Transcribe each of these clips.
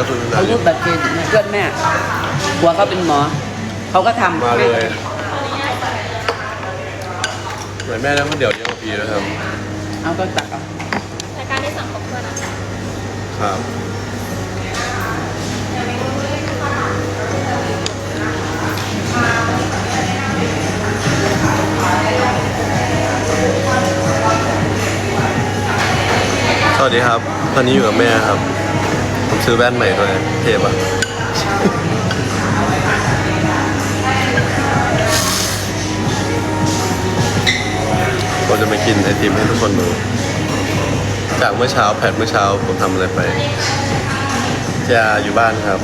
รคุยกันเขารูดบัตรเครดิตให้เพื่อนแม่หัวเขาเป็นหมอ เขาก็ทำมาเลยแเหมือนแม่นั่งคนเดียวเลี้ยงกับพี่นะครับ เอาก็ตักเอารายการที่สั่งครบถ้วนนะคะครับสวัสดีครับ ตอนนี้อยู่กับแม่ครับผม ซื้อแว่นใหม่ด้วยเทปอะผมจะมากินไอติมให้ทุกคนดู จากเมื่อเช้าแผดเมื่อเช้าผมทำอะไรไป จะอยู่บ้านครับ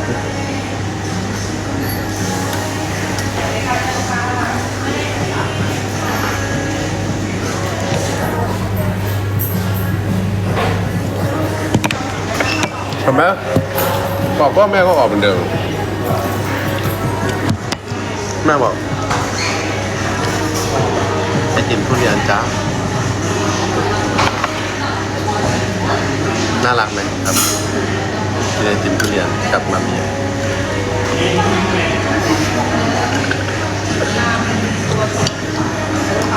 ทำไหมบอกว่าแม่ก็ออกเหมือนเดิม แม่บอกไอติมทุเรียนจ้าน่ารักไหมครับกินไอติมทุเรียนกับมามี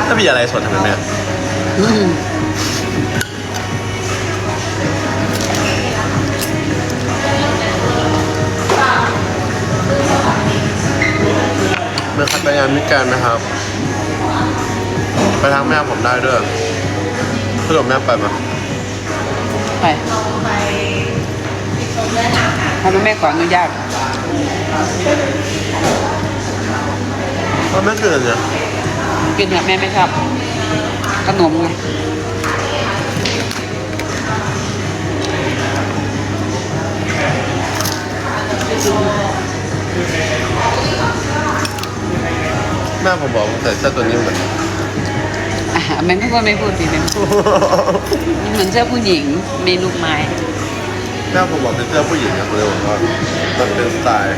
ถ้ามีอะไรสดทำไมแม่ งานมิตรกันนะครับ ไปทางแม่ผมได้ด้วยเพื่อนแม่ไปมาไปทำไมแม่ขออนุญาตก็ไม่เกินเนี่ยกินเนี่ยแม่ไม่ชอบขนมไง แม่ผมบอกผมใส่เสื้อตัวนี้เหมือนอะแม่ไม่พูดไม่พูดสิแม่พูดเหมือนเสื้อผู้หญิงมีลูกไม้แม่ผมบอกเป็นเสื้อผู้หญิงครับเลยผมว่ามันเป็นสไตล์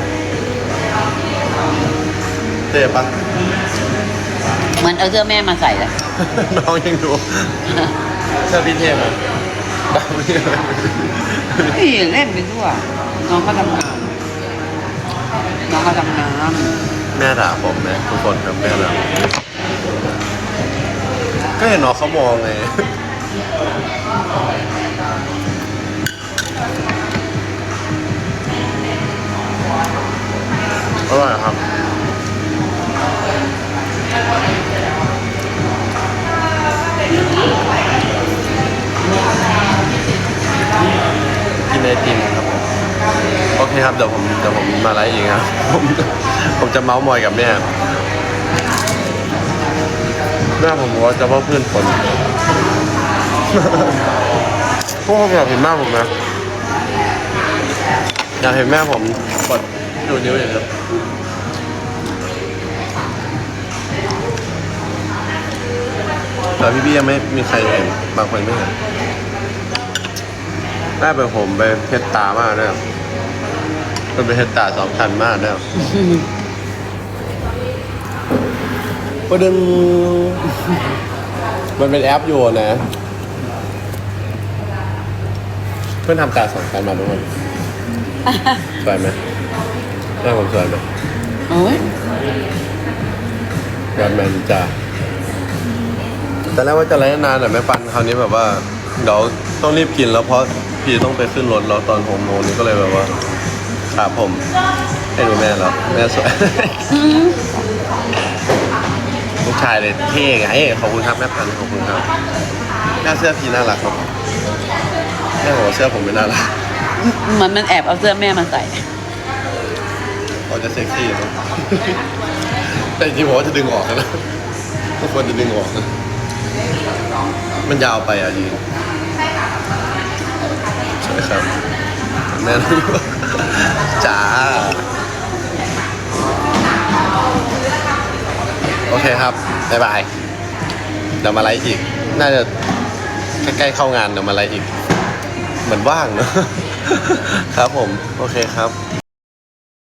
เท่ปะ เหมือนเอาเสื้อแม่มาใส่เลยน้องยังดูเสื้อพี่เท่ไหมบ้าพี่พี่เล่นไปทั่วน้องก็ทำงานน้องก็ทำงาน แม่ด่าผมไหมทุกคนครับแม่ด่าก็เห็นน้องเขามองไงอร่อยครับกินไอติม โอเคครับเดี๋ยวผมเดี๋ยวผมมาไลฟ์อีกครับผมผมจะเมาส์มอยกับแม่แม่ผมว่าจะว่าเพื่อนคนพวกผมอยากเห็นหน้าผมนะอยากเห็นแม่ผมกดดูนิ้วอย่างเดียวแต่พี่ๆยังไม่มีใครเห็นบางคนไม่เห็นแม่เป็นผมไปเพชรตามากเนี่ย นเป็นเพชรตาสองพันมากเนี่ยประเด็นมันเป็นแอปอยู่นะ เพื่อนทำตาสองพันมาด้วยสวยไหมแม่ผมสวยไหมโอ้ยแบทแมนจ้าแต่แรกว่าจะไล่นานแต่ไม่ปันคราวนี้แบบว่าเดี๋ยวต้องรีบกินแล้วเพราะพี่ต้องไปขึ้นรถแล้วตอนหกโมงนี้ก็เลยแบบว่า ครับผมให้ดูแม่แล้วแม่สวยอืมลูกชายเลยเท่ไงขอบคุณครับแม่พันธุ์ขอบคุณครับแม่เสื้อพี่น่ารักครับแม่บอกว่าเสื้อผมไม่น่ารักเหมือนมันแอบเอาเสื้อแม่มาใส่เขาจะเซ็กซี่นะแต่จริงๆผมว่าจะดึงออกนะทุกคนจะดึงออกนะมันยาวไปอะจริงใช่ครับ แม่ลูกจ้าโอเคครับ บ๊ายบาย เดี๋ยวมาไลฟ์อีก น่าจะใกล้ๆเข้างานเดี๋ยวมาไลฟ์อีก เหมือนว่างเนอะครับผม โอเคครับ